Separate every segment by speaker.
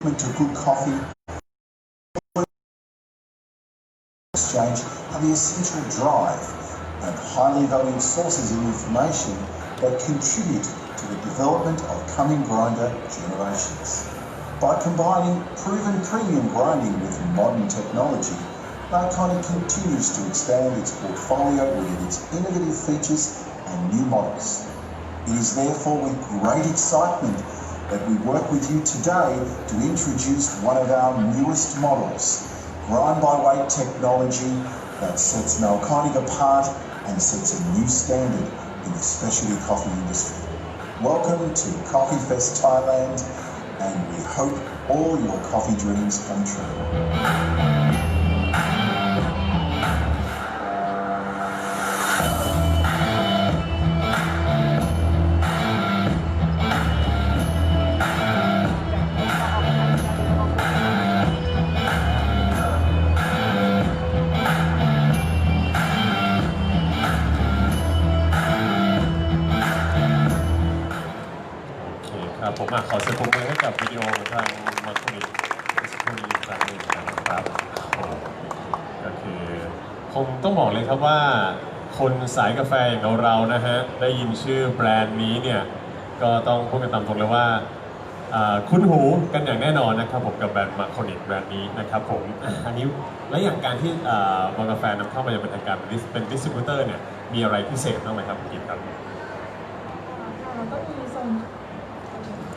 Speaker 1: to good coffee exchange are the essential drive and highly valued sources of information that contribute to the development of coming grinder generations. By combining proven premium grinding with modern technology, Marconi continues to expand its portfolio with its innovative features and new models. It is therefore with great excitement that we work with you today to introduce one of our newest models, grind by weight technology that sets Malconic apart and sets a new standard in the specialty coffee industry. Welcome to Coffee Fest Thailand, and we hope all your coffee dreams come true.
Speaker 2: ครับผมอะขอเสียงปรบมือให้กับวิดีโอทางมาคุยสักครู่นี้อีกครั้งหนึ่งนะครับก็คือคงต้องบอกเลยครับว่า คนสายกาแฟอย่างเราเราๆนะฮะได้ยินชื่อแบรนด์นี้เนี่ยก็ต้องพูดกันตามตรงเลยว่าคุ้นหูกันอย่างแน่นอนนะครับผมกับแบรนด์มาคอนิกแบรนด์นี้นะครับผมอันนี้และอย่างการที่บางกาแฟนำเข้ามาอย่างเป็นทางการเป็นดิสเป็นดิสติบิวเตอร์เนี่ยมีอะไรพิเศษบ้างไหมครับคุณกิตครับ
Speaker 3: แล้วก็มีโซน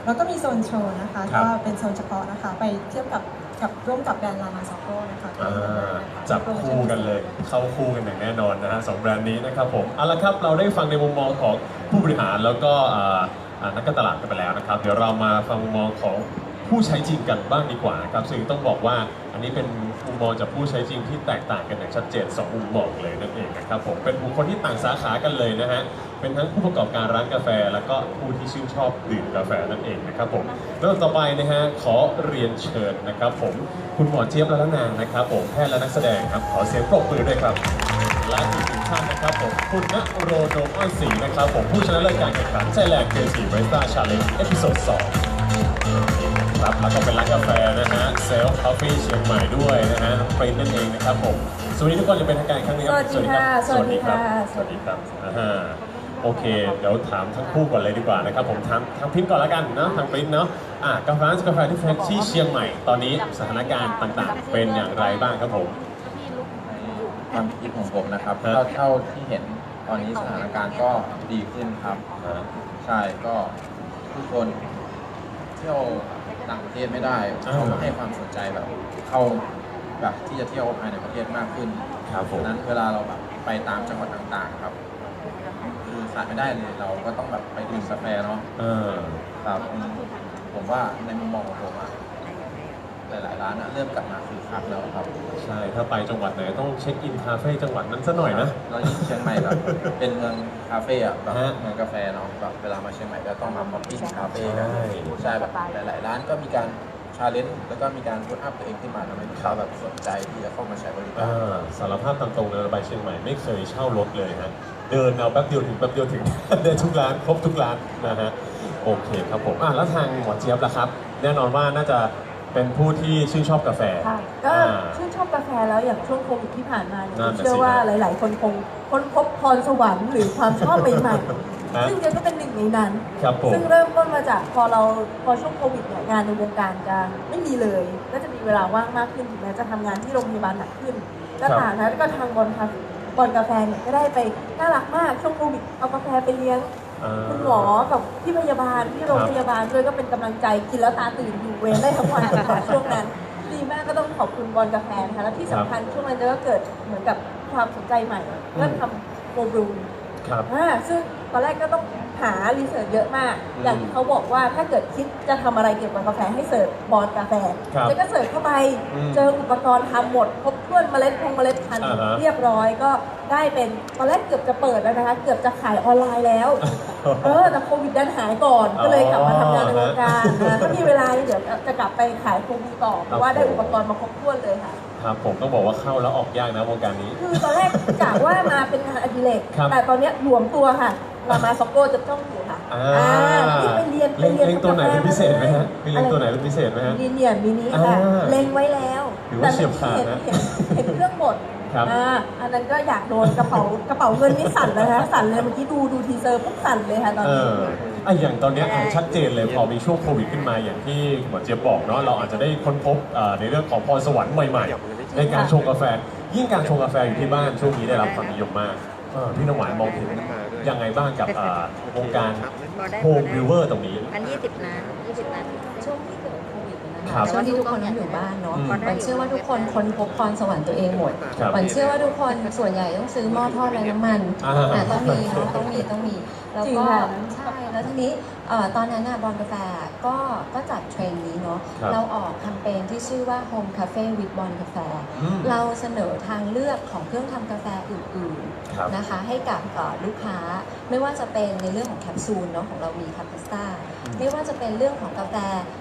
Speaker 3: แล้วก็มีโซนโชว์นะคะ
Speaker 2: ครับ
Speaker 3: ก็เป็นโซนเฉพาะนะคะ ไปเทียบกับกับร่วมกับแบรนด์ลามาซอโกนะคะ
Speaker 2: อ่าจับคู่กันเลย เข้าคู่กันอย่างแน่นอนนะฮะสองแบรนด์นี้นะครับผมเอาละครับเราได้ฟังในมุมมองของผู้บริหารแล้วก็อ่าอ่านักการตลาดกันไปแล้วนะครับ เดี๋ยวเรามาฟังมุมมองของผู้ใช้จริงกันบ้างดีกว่านะครับซึ่งต้องบอกว่าอันนี้เป็นมุมมองจากผู้ใช้จริงที่แตกต่างกันอย่างชัดเจนสองมุมมองเลยนั่นเองนะครับผมเป็นบุคคลที่ต่างสาขากันเลยนะฮะ เป็นทั้งผู้ประกอบการร้านกาแฟ แล้วก็ผู้ที่ชื่นชอบดื่มกาแฟนั่นเองนะครับผมแล้วต่อไปนะฮะขอเรียนเชิญนะครับผมคุณหมอเจี๊ยบและนางนะครับผมแพทย์และนักแสดงครับขอเสียงปรบมือด้วยครับและอีกหนึ่งท่านนะครับผมคุณณโรโดมอ้อยศรีนะครับผมผู้ชนะเลิศการแข่งขันไทยแลนด์เกสีเรสต้าชาเลนจ์เอพิโซด2ครับแล้วก็เป็นร้านกาแฟนะฮะเซลฟ์คอฟฟี่เชียงใหม่ด้วยนะฮะน้องเฟรนนั่นเองนะครับผมสวัสดีทุกคนจะเป็นทางการอีกครั้งหนึงครับ
Speaker 3: สวัสดีค่ะ
Speaker 2: สวัสดีครับ
Speaker 3: ส
Speaker 2: ส
Speaker 3: วั
Speaker 2: วั
Speaker 3: ส
Speaker 2: ส
Speaker 3: ดี
Speaker 2: ดีค
Speaker 3: ค่ะ
Speaker 2: รับอ่าฮะ โอเค เดี๋ยวถามทั้งคู่ก่อนเลยดีกว่านะครับ ผมถามทางพิมพ์ก่อนแล้วกันเนาะทางพิมพ์เนาะอะกาแฟร้านกาแฟที่ที่เชียงใหม่ตอนนี้สถานการณ์ต่างๆ เป็นอย่างไรบ้างครับผม
Speaker 4: ในความคิดของผมนะครับ
Speaker 2: ครับ
Speaker 4: เท่าเท่าที่เห็นตอนนี้สถานการณ์ก็ดีขึ้นครับ
Speaker 2: อ่า
Speaker 4: ใช่ก็ผู้คนเที่ยวต่างประเทศไม่ได้
Speaker 2: อ่า
Speaker 4: เขาก็ให้ความสนใจแบบ เข้าแบบที่จะเที่ยวภายในประเทศมากขึ้น
Speaker 2: ครับผม
Speaker 4: ฉะนั้นเวลาเราแบบไปตามจังหวัดต่างๆ ครับ คือขาดไม่ได้เลย เราก็ต้องแบบไปดื่มกาแฟเนาะ
Speaker 2: เออ
Speaker 4: ครับอืมผมว่าในมุมมองของผมอะหลายๆร้านอะเริ่มกลับมาคือคักแล้วครับ
Speaker 2: ใช่ถ้าไปจังหวัดไหนต้องเช็คอินคาเฟ่จังหวัดนั้นซะหน่อยนะ
Speaker 4: แล้วยิ่งเชียงใหม่แบบ เป็นเมืองคาเฟ่อะแบบ
Speaker 2: ฮะ
Speaker 4: เมืองกาแฟเนาะแบบเวลามาเชียงใหม่ก็ต้องมาป๊อปปิ้งคาเฟ่กัน
Speaker 2: ใช่
Speaker 4: ใช่แบบหลายๆร้านก็มีการชาเลนจ์แล้วก็มีการพุทอัพตัวเองขึ้นมาทำให้ลูกค้าแบบสนใจที่จะเข้ามาใช้บริการ
Speaker 2: อ่าสารภาพตามตรงเลยเราไปเชียงใหม่ไม่เคยเช่ารถเลยฮะ เดินเอาแป๊บเดียวถึงแป๊บเดียวถึง เดินทุกร้านครบทุกร้านนะฮะโอเคครับผมอะแล้วทางหมอเจี๊ยบล่ะครับ แน่นอนว่าน่าจะเป็นผู้ที่ชื่นชอบกาแฟ
Speaker 3: ค่ะก็
Speaker 2: อ่า
Speaker 3: ชื่นชอบกาแฟแล้วอย่างช่วงโควิดที่ผ่านมาเนี่ย
Speaker 2: นั่นน่ะ
Speaker 3: เชื่อ
Speaker 2: สิ
Speaker 3: ว่า
Speaker 2: ฮะ
Speaker 3: หลาย ๆ คนคงค้นพบพรสวรรค์หรือความชอบใหม่
Speaker 2: ฮะ
Speaker 3: ๆซึ่งเจนก็เป็นหนึ่งในนั้น
Speaker 2: ครับผม
Speaker 3: ซึ่งเริ่มต้นมาจากพอเราพอช่วงโควิดเนี่ยงานในวงการจะไม่มีเลย ก็จะมีเวลาว่างมากขึ้นถึงแม้จะทำงานที่โรงพยาบาลหนักขึ้นก็ตามนะแล้วก็ทางบอลคา บอลกาแฟเนี่ยก็ได้ไปน่ารักมากช่วงโควิดเอากาแฟไปเลี้ยง
Speaker 2: อ่า
Speaker 3: คุณหมอกับพี่พยาบาลที่โรง
Speaker 2: ครับ
Speaker 3: พยาบาลด้วยก็เป็นกำลังใจกินแล้วตาตื่นอยู่เวรได้ทั้งวันค่ะช่วงนั้นดีมากก็ต้องขอบคุณบอลกาแฟนะคะและที่สำคัญช่วงนั้นก็เกิดเหมือนกับความสนใจใหม่เรื่องทำโมบรู
Speaker 2: ครับ
Speaker 3: อ่าซึ่งตอนแรกก็ต้อง หารีเสิร์ชเยอะมาก
Speaker 2: อืม
Speaker 3: อย่างที่เขาบอกว่าถ้าเกิดคิดจะทำอะไรเกี่ยวกับกาแฟให้เสิร์ชบอลกาแฟ
Speaker 2: ครับ
Speaker 3: แล้วก็เสิร์ชเข้าไป
Speaker 2: อืม
Speaker 3: เจออุปกรณ์ทำหมดครบถ้วนเมล็ดพงเมล็ดพันธุ์
Speaker 2: อ่าฮะ
Speaker 3: เรียบร้อยก็ได้เป็นตอนแรกเกือบจะเปิดแล้วนะคะ เกือบจะขายออนไลน์แล้ว เออแต่โควิดดันหายก่อนก็เลยกลับมาทำงานในวงการนะถ้ามีเวลาเดี๋ยวจะกลับไปขายโควิดต่อเพราะว่าได้อุปกรณ์มาครบถ้วนเลยค่ะ
Speaker 2: ครับผมต้องบอกว่าเข้าแล้วออกยากนะวงการนี้
Speaker 3: คือตอนแรกกะว่ามาเป็นงานอดิเรก
Speaker 2: ครับ
Speaker 3: แต่ตอนเนี้ยรวมตัวค่ะ มามาซ็อกโก้จะต้องอยู่ค่ะ
Speaker 2: อ่า
Speaker 3: ที่ไปเรียนไป
Speaker 2: เล็ง
Speaker 3: เรียน
Speaker 2: เล็งตัวไหนเป็นพิเศษไหมฮะมีเล็งตัวไหน
Speaker 3: อะไร
Speaker 2: เป็นพิเศษไหมฮะ
Speaker 3: มินิเนี่ยมินิค่ะ
Speaker 2: อ่า
Speaker 3: เล็งไว้แล้ว
Speaker 2: ถือว่าเฉียบขาด
Speaker 3: เห็น
Speaker 2: นะ
Speaker 3: เห็นเห็นเครื่องบด
Speaker 2: ครับ
Speaker 3: อ่าอันนั้นก็อยากโดนกระเป๋ากระเป๋าเงินนี่สั่นเลยนะสั่นเลยเมื่อกี้ดูดูทีเซอร์ปุ๊บสั่นเลยค่ะตอน
Speaker 2: เอ
Speaker 3: นี้
Speaker 2: อไอะอย่างตอนเนี้ยอะชัดเจนเลยพอมีช่วงโควิดขึ้นมาอย่างที่หมอเจี๊ยบบอกเนาะเราอาจจะได้ค้นพบเอ่อในเรื่องของพรสวรรค์ใหม่ๆ ในการชงกาแฟ ยิ่งการชงกาแฟอยู่ที่บ้านช่วงนี้ได้รับความนิยมมากเออพี่น้ำหวานมองถึง ยังไงบ้างกับเอ่อวงการโฮมบิวเวอร์ตรงนี้
Speaker 5: อันยี่สิบล้านยี่สิบล้าน
Speaker 2: ครั
Speaker 6: คะ
Speaker 2: บ
Speaker 6: ช่วงที่ทุกคนอยู่บ้านเนาะ
Speaker 2: อืม
Speaker 6: มันเชื่อว่าทุกคนค้นพบพรสวรรค์ตัวเองหมด
Speaker 2: ครับ
Speaker 6: มันเชื่อว่าทุกคนส่วนใหญ่ต้องซื้อหม้อทอดไร้น้ำมัน
Speaker 2: อ่า
Speaker 6: อะต้องมีเนาะต้องมีต้องมีแล้ว
Speaker 3: จริง
Speaker 6: ก็
Speaker 3: ค่ะ
Speaker 6: ใช่แล้วทีนี้เอ่อตอนนั้นน่ะบอลกาแฟก็ก็จัดเทรนด์นี้เนาะ
Speaker 2: ครับ
Speaker 6: เราออกแคมเปญที่ชื่อว่า Home Cafe with Bon กาแฟ
Speaker 2: อืม
Speaker 6: เราเสนอทางเลือกของเครื่องทำกาแฟอื่น
Speaker 2: ครับ
Speaker 6: ๆ นะคะ ให้กับเอ่อลูกค้า ไม่ว่าจะเป็นในเรื่องของแคปซูลเนาะของเรามีคาปาสต้าไม่ว่าจะเป็นเรื่องของกาแฟ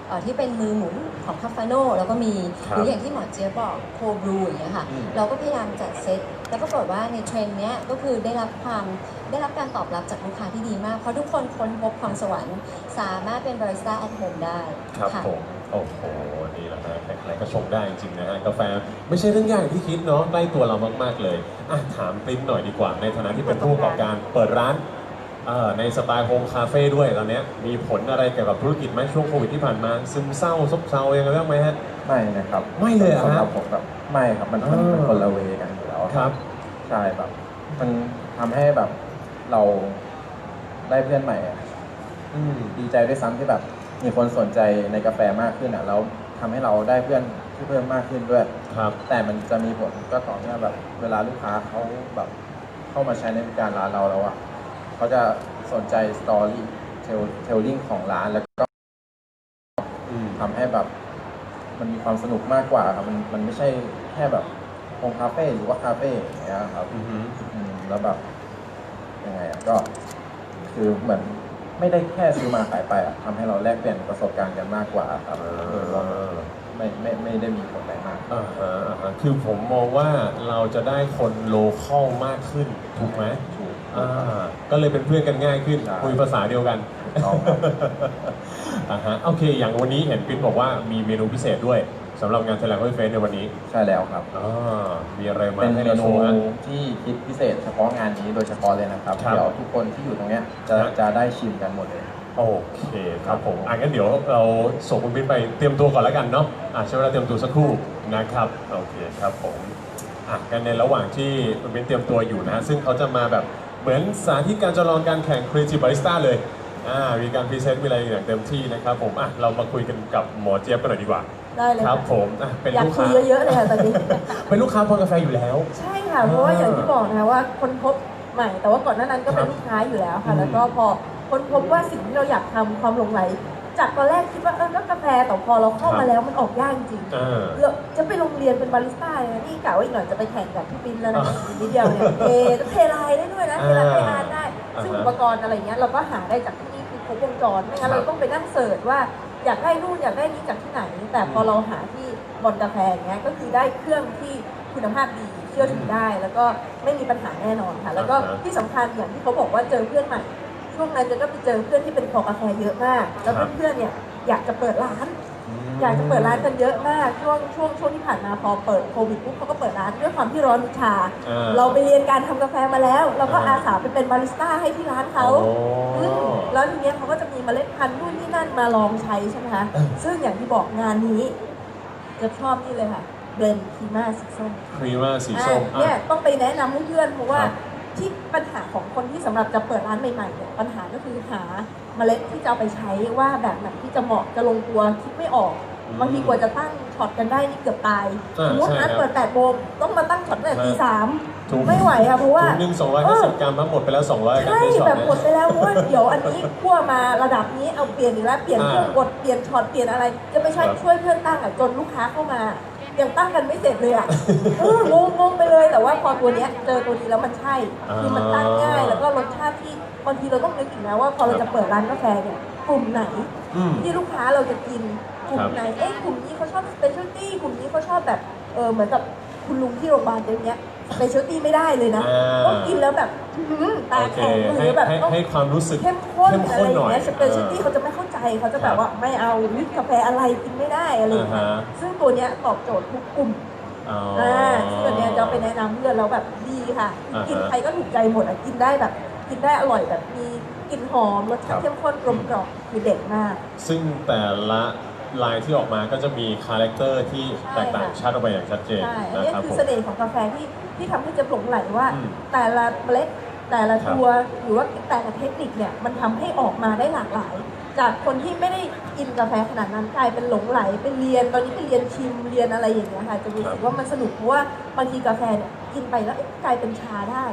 Speaker 6: เอ่อที่เป็นมือหมุนของคาฟาโน่แล้วก็มี
Speaker 2: ครับ
Speaker 6: หรืออย่างที่หมอเจี๊ยบบอกโคบรูอย่างเงี้ยค่ะ
Speaker 2: อืม
Speaker 6: เราก็พยายามจัดเซตแล้วก็ปรากฏว่าในเทรนด์เนี้ยก็คือได้รับความได้รับการตอบรับจากลูกค้าที่ดีมาก เพราะทุกคนค้นพบความสวรรค์ สามารถเป็นบาริสต้าแอทโฮมได้
Speaker 2: ครับ
Speaker 6: ค่ะ
Speaker 2: ผมโอ้โหนี่แหละฮะใครๆก็ชงได้จริงๆนะฮะกาแฟไม่ใช่เรื่องยากอย่างที่คิดเนาะใกล้ตัวเรามากๆเลยอะถามปริ้นหน่อยดีกว่าในฐานะที่เป็นผู้ประกอบการเปิดร้านเอ่อ ในสไตล์โฮมคาเฟ่ด้วยตอนเนี้ยมีผลอะไรเกี่ยวกับธุรกิจไหมช่วงโควิดที่ผ่านมา ซึมเศร้าซบเซายังไงบ้างไหมฮะ
Speaker 7: ไม่นะครับ
Speaker 2: ไม่เลยเหรอ
Speaker 7: สำห
Speaker 2: ฮะ
Speaker 7: รับผมแบบไม่ครับมันมัน
Speaker 2: อ่า
Speaker 7: มันคนละเวกันอยู่แล้ว
Speaker 2: ครับ
Speaker 7: ใช่แบบ มันทำให้แบบเราได้เพื่อนใหม่อะ
Speaker 2: อืม
Speaker 7: ดีใจด้วยซ้ำที่แบบ มีคนสนใจในกาแฟมากขึ้นอะแล้วทำให้เราได้เพื่อนที่เพิ่มมากขึ้นด้วย
Speaker 2: ครับ
Speaker 7: แต่มันจะมีผลก็ต่อเมื่อแบบ เวลาลูกค้าเขาแบบเข้ามาใช้ในบริการร้านเราแล้วอะ เขาจะสนใจสตอรี่เทลเทลลิ่งของร้านแล้วก็
Speaker 2: อืม
Speaker 7: ทำให้แบบ มันมีความสนุกมากกว่าครับมันมันไม่ใช่แค่แบบโฮมคาเฟ่หรือว่าคาเฟ่อย่างเงี้ยครับ
Speaker 2: อือฮึ
Speaker 7: อืมแล้วแบบยังไงอะก็ คือเหมือนไม่ได้แค่ซื้อมาขายไปอะทำให้เราแลกเปลี่ยนประสบการณ์กันมากกว่าครับโดยรวมไม่ไม่ไม่ได้มีผลอะไรมาก
Speaker 2: อ่าฮะอ่าฮะคือผมมองว่าเราจะได้คนโลคอลมากขึ้นถูกไหม
Speaker 7: ถูก
Speaker 2: อ่าก็เลยเป็นเพื่อนกันง่ายขึ้น
Speaker 7: ใช่
Speaker 2: คุยภาษาเดียวกัน
Speaker 7: ต้องครับ
Speaker 2: อ่าฮะโอเค อย่างวันนี้เห็นปิ๊นบอกว่ามีเมนูพิเศษด้วยสำหรับงานแถลงข่าวเฟสในวันนี้
Speaker 7: ใช่แล้วครับ
Speaker 2: อ่ามีอะไรมา
Speaker 7: เป็น
Speaker 2: ให้
Speaker 7: เม
Speaker 2: เรา
Speaker 7: นู
Speaker 2: โชว์ฮะ
Speaker 7: ที่คิดพิเศษเฉพาะงานนี้โดยเฉพาะเลยนะครับ
Speaker 2: ครับ
Speaker 7: เดี๋ยวทุกคนที่อยู่ตรงเนี้ยจะ
Speaker 2: ครับ
Speaker 7: จะได้ชิมกันหมดเลย
Speaker 2: โอเคครับผมอะงั้นเดี๋ยวเราส่งคุณปิ๊นไปเตรียมตัวก่อนแล้วกันเนาะอะใช้เวลาเตรียมตัวสักครู่นะครับโอเคครับผมอะกันในระหว่างที่คุณปิ๊นเตรียมตัวอยู่นะฮะซึ่งเขาจะมาแบบ เหมือนสาธิตการจำลองการแข่ง Creative Barista เลยอ่ามีการพรีเซนต์มีอะไรอย่างเต็มที่นะครับผมอะเรามาคุยกันกับหมอเจี๊ยบกันหน่อยดีกว่า
Speaker 3: ได้เลย
Speaker 2: ครับ
Speaker 3: ค่ะ
Speaker 2: ผมอะเป็น
Speaker 3: อยาก
Speaker 2: ลูก
Speaker 3: คุ
Speaker 2: ค้าย
Speaker 3: เยอะๆเลยค่ะตอนนี้
Speaker 2: เป็นลูกค้าพอกาแฟอยู่แล้ว
Speaker 3: ใช่ค่ะ เพราะว่าอย่างที่บอกนะคะว่าคนพบใหม่ แต่ว่าก่อนหน้านั้นก็เป็น
Speaker 2: ครับ
Speaker 3: ลูกค้าอยู่แล้ว
Speaker 2: อื
Speaker 3: ค่ะ
Speaker 2: ม
Speaker 3: แล้วก็พอคนพบว่าสิ่งที่เราอยากทำความหลงไหล จากตอนแรกคิดว่าเออก็กาแฟแต่พอเราเข้ามาแล้วมันออกยากจริง
Speaker 2: อ่า
Speaker 3: เราจะไปโรงเรียนเป็นบาริสต้าเลยนะนี่กะว่าอีกหน่อยจะไปแข่งกับพี่ปินแล้วนะ
Speaker 2: อ่า
Speaker 3: อีกนิดเดียวเนี่ยเทเทลายได้ด้วยนะเทลาย
Speaker 2: อ่า
Speaker 3: ไปอ่านได้ ซึ่ง
Speaker 2: อ่าฮะ
Speaker 3: อุปกรณ์อะไรเงี้ยเราก็หาได้จากที่นี่คือครบวงจรไม่งั้น
Speaker 2: ครับ
Speaker 3: เราต้องไปนั่งเสิร์ชว่าอยากได้นู่นอยากได้นี้จากที่ไหน แต่พอเราหาที่บอนกาแฟอย่างเงี้ยก็คือได้เครื่องที่คุณภาพดีเชื่อถือได้ แล้วก็ไม่มีปัญหาแน่นอนค่ะ แล้วก็
Speaker 2: อ่าฮะ
Speaker 3: ที่สำคัญอย่างที่เขาบอกว่าเจอเพื่อนใหม่ ช่วงนั้นจะก็ไปเจอเพื่อนที่เป็นคอกาแฟเยอะมาก แล้ว
Speaker 2: ครับ
Speaker 3: เพื่อนๆเนี่ยอยากจะเปิดร้าน อยากจะเปิดร้านกันเยอะมาก ช่วงช่วงช่วงที่ผ่านมาพอเปิดโควิดปุ๊บเขาก็เปิดร้านด้วยความที่ร้อนวิชา
Speaker 2: อ่า
Speaker 3: เราไปเรียนการทำกาแฟมาแล้ว เราก็
Speaker 2: อ่า
Speaker 3: อาสาไปเป็นบาริสต้าให้ที่ร้านเขา
Speaker 2: โอ้
Speaker 3: อืมแล้วทีเนี้ยเขาก็จะมีเมล็ดพันธุ์นู่นนี่นั่นมาลองใช้ใช่ไหมคะ
Speaker 2: เออ
Speaker 3: ซึ่งอย่างที่บอกงานนี้จะชอบนี่เลยค่ะเบรนคีมาสีส้ม
Speaker 2: ครีมาสีส้ม
Speaker 3: อะเนี่ย
Speaker 2: อะ
Speaker 3: ต้องไปแนะนำให้เพื่อนเพราะว่า
Speaker 2: ครับ
Speaker 3: ที่ปัญหาของคนที่สำหรับจะเปิดร้านใหม่ๆเนี่ยปัญหาก็คือหาเมล็ดที่จะเอาไปใช้ว่าแบบไหนที่จะเหมาะจะลงตัวคิดไม่ออก
Speaker 2: อืม
Speaker 3: บางทีกว่าจะตั้งช็อตกันได้นี่เกือบตาย
Speaker 2: อ่า
Speaker 3: สมมติ
Speaker 2: ใช่
Speaker 3: นัด
Speaker 2: ครับ
Speaker 3: เปิดแปดโมงต้องมาตั้งช็อตตั้งแต่ตีสาม
Speaker 2: ถูก
Speaker 3: ไม่ไหวค่ะเพราะว่า
Speaker 2: ถุงหนึ่งสองร้อยห้าสิบกรัมทั้งหมดไปแล้วสองร้อยกรัม
Speaker 3: ใช่
Speaker 2: ที่ช็อต
Speaker 3: แบบ
Speaker 2: เนี่ย
Speaker 3: หมดไปแล้วเพราะว่าเดี๋ยวอันนี้คั่วมาระดับนี้เอาเปลี่ยนอีกแล้วเปลี่ยน
Speaker 2: อ่า
Speaker 3: เครื่องกดเปลี่ยนช็อตเปลี่ยนอะไร จะไปช่วย
Speaker 2: ครับ
Speaker 3: ช่วยเพื่อนตั้งอะจนลูกค้าเข้ามา ยังตั้งกันไม่เสร็จเลยอะเอองงงงไปเลย แต่ว่าพอตัวเนี้ยเจอตัวนี้แล้วมันใช่ คือมันตั้งง่าย แล้วก็รสชาติที่บางทีเราต้องนึกถึงนะว่าพอเราจะเปิดร้านกาแฟเนี่ยกลุ่มไหน
Speaker 2: อืม
Speaker 3: ที่ลูกค้าเราจะกินกลุ่
Speaker 2: ครั
Speaker 3: ม
Speaker 2: บ
Speaker 3: ไหน เอ๊ะกลุ่มนี้เขาชอบสเปเชียลตี้กลุ่มนี้เขาชอบแบบ เออเหมือนกับคุณลุงที่โรงพยาบาลเดี๋ยวนี้สเปเชียลตี้ไม่ได้เลยนะ
Speaker 2: อ่า
Speaker 3: ต้องกินแล้วแบบอื้อหือตา
Speaker 2: โอเค
Speaker 3: แข็งห
Speaker 2: ให้
Speaker 3: รือแบบ
Speaker 2: ให้
Speaker 3: ต้อง
Speaker 2: ให้ความรู้สึก
Speaker 3: เข้มข้น
Speaker 2: เข้ม
Speaker 3: อะ
Speaker 2: ข้
Speaker 3: ไร
Speaker 2: น
Speaker 3: อ
Speaker 2: หน่
Speaker 3: ย่า
Speaker 2: องย
Speaker 3: เงี้ยสเปเชียลตี้เขาจะไม่เข้า ใจเขาจะแบบว่าไม่เอาวิปกาแฟอะไรกินไม่ได้อะไรอย่างเงี้ย
Speaker 2: อ่าฮะ
Speaker 3: ซึ่งตัวเนี้ยตอบโจทย์ทุกกลุ่ม
Speaker 2: อ๋ออ
Speaker 3: อ่าซึ่งอันเนี้ยจะไปแนะนำเพื่อนเราแบบดีค่ะ
Speaker 2: อ่าฮะ
Speaker 3: กินใครก็ถูกใจหมดอะกินได้แบบ กินได้อร่อยแบบมีกลิ่นหอมรสชา
Speaker 2: ครั
Speaker 3: ติ
Speaker 2: บ
Speaker 3: เข้มข้นกลมกล่อมคือเด็ดมาก
Speaker 2: ซึ่งแต่ละลายที่ออกมาก็จะมีคาแรคเตอร์ที่แตกต่าง
Speaker 3: ใช่ค่ะ
Speaker 2: ชัดออกไปอย่างชัดเจน
Speaker 3: ใช่อัน
Speaker 2: นะ
Speaker 3: นี้
Speaker 2: ครับ
Speaker 3: คื
Speaker 2: ผ
Speaker 3: อ
Speaker 2: ม
Speaker 3: เสน่ห์ของกาแฟที่ที่ทำให้เจะหลงไหลว่า
Speaker 2: อืม
Speaker 3: แต่ละเมล็ดแต่ละ
Speaker 2: ครับ
Speaker 3: ตัวหรือว่าแต่ละเทคนิคเนี่ยมันทำให้ออกมาได้หลากหลาย จากคนที่ไม่ได้กินกาแฟขนาดนั้นกลายเป็นหลงไหลเป็นเรียนตอนนี้เป็นเรียนชิมเรียนอะไรอย่างเงี้ยค่ะจะรู้สึกว่ามันสนุกเพราะว่าบางทีกาแฟเนี่ยกินไปแล้วเอ๊ะกลายเป็นชาได้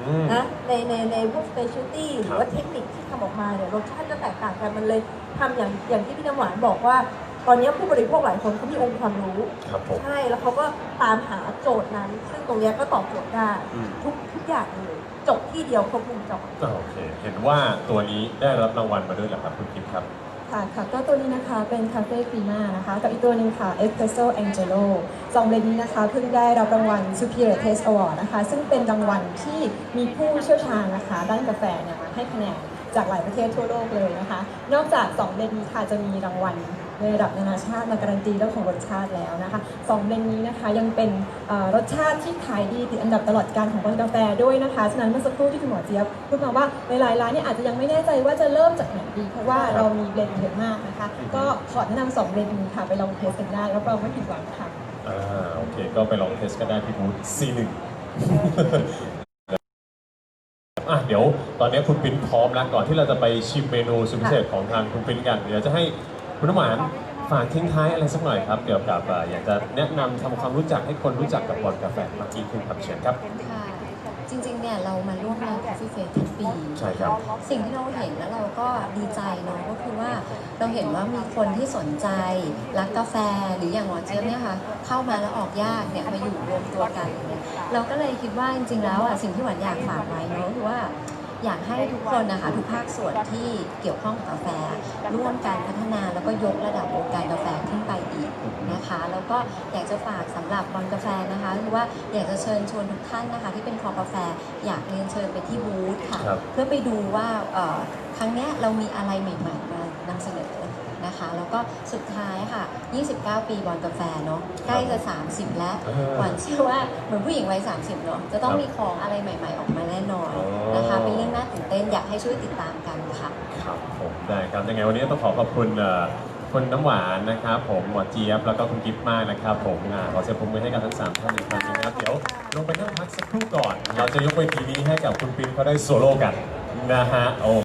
Speaker 2: อืม
Speaker 3: นะในในในพวก specialty หรือว่าเทคนิคที่ทำออกมาเนี่ยรสชาติจะแตกต่างกันมันเลยทำอย่างอย่างที่พี่น้ำหวานบอกว่า ตอนนี้ผู้บริโภคหลายคนเขามีองค์ความรู้
Speaker 2: ครับผม
Speaker 3: ใช่แล้วเขาก็ตามหาโจทย์นั้น ซึ่งตรงเนี้ยก็ตอบโจทย์ได้
Speaker 2: อืม
Speaker 3: ทุกทุกอย่างเลยจบที่เดียวครบวงจร
Speaker 2: อ่าโอเค เห็นว่าตัวนี้ได้รับรางวัลมาด้วยเหรอครับคุณกิฟต์ครับ
Speaker 8: ค่ะค่ะก็ตัวนี้นะคะเป็นคาเฟ่ครีม่านะคะ กับอีกตัวหนึ่งค่ะ Espresso Angelo สองเลนนี้นะคะเพิ่งได้รับรางวัล Superior Taste Award นะคะ ซึ่งเป็นรางวัลที่มีผู้เชี่ยวชาญนะคะ ด้านกาแฟเนี่ยมาให้คะแนนจากหลายประเทศทั่วโลกเลยนะคะ นอกจาก2เลนนี้ค่ะจะมีรางวัล ในระดับนานาชาติมาการันตีเรื่องของรสชาติแล้วนะคะสองเลนนี้นะคะยังเป็นเอ่อรสชาติที่ขายดีติดอันดับตลอดการของบางกาแฟด้วยนะคะฉะนั้นเมื่อสักครู่ที่คุณหมอเจี๊ยบพูดมาว่าหลายๆร้านเนี่ยอาจจะยังไม่แน่ใจว่าจะเริ่มจากไหนดี เพราะว่าเรามีเบรนด์เยอะมากนะคะ ก็ขอแนะนำสองเบรนด์นี้ค่ะไปลองเทสกันได้รับรองไม่ผิดหวังค่ะ
Speaker 2: อ่าโอเคก็ไปลองเทสกันได้ที่บูธ C1 อะเดี๋ยวตอนนี้คุณปิ้นพร้อมแล้วก่อนที่เราจะไปชิมเมนูสุดพิเศษของทางคุณปิ้นกัน เดี๋ยวจะให้ คุณน้ำหวานฝากทิ้งท้ายอะไรสักหน่อยครับเกี่ยวกับอ่าอยากจะแนะนำทำความรู้จักให้คนรู้จักกับบอลกาแฟมากยิ่งขึ้นครับเชิญครับ
Speaker 6: ค่ะจริงๆ เนี่ยเรามาร่วมงาน Coffee Fair ทุกปี
Speaker 2: ใช่ครับ
Speaker 6: สิ่งที่เราเห็นแล้วเราก็ดีใจเนาะก็คือว่าเราเห็นว่ามีคนที่สนใจ รักกาแฟหรืออย่างหมอเจี๊ยบเนี่ยค่ะเข้ามาแล้วออกยากเนี่ยมาอยู่รวมตัวกันเนี่ยเราก็เลยคิดว่าจริงๆแล้วอะสิ่งที่หวานอยากฝากไว้เนาะคือว่า อยากให้ทุกคนนะคะทุกภาคส่วนที่เกี่ยวข้องกับกาแฟ ร่วมกันพัฒนาแล้วก็ยกระดับวงการกาแฟขึ้นไปอีกนะคะ แล้วก็อยากจะฝากสำหรับบอลกาแฟนะคะคือว่าอยากจะเชิญชวนทุกท่านนะคะที่เป็นคอกาแฟ อยากเรียนเชิญไปที่บูธค่ะ
Speaker 2: ครับ
Speaker 6: เพื่อไปดูว่าเอ่อครั้งเนี้ยเรามีอะไรใหม่ๆมานำเสนอ นะคะ แล้วก็สุดท้ายค่ะ 29 ปีบอลกาแฟเนาะใกล้จะ 30 แล้ว
Speaker 2: เออ
Speaker 6: หวานเชื่อว่าเหมือนผู้หญิงวัย 30 เนาะจะต้อง
Speaker 2: ครับ
Speaker 6: มีของอะไรใหม่ ๆ ออกมาแน่นอน
Speaker 2: อ๋อ
Speaker 6: นะคะเป็นเรื่องน่าตื่นเต้นอยากให้ช่วยติดตามกันค่ะ
Speaker 2: ครับผมได้ครับยังไงวันนี้ต้องขอขอบคุณเอ่อคุณน้ำหวานนะครับผมหมอเจี๊ยบแล้วก็คุณกิฟต์มากนะครับผมอ่าขอเสียงปรบมือให้กับทั้งสามท่านอีกครั้งหนึงนะครับเดี๋ยวลงไปนั่งพักสักครู่ก่อน เราจะยกเวทีนี้ให้กับคุณปิ๊นเขาได้โซโล่กันนะฮะโอ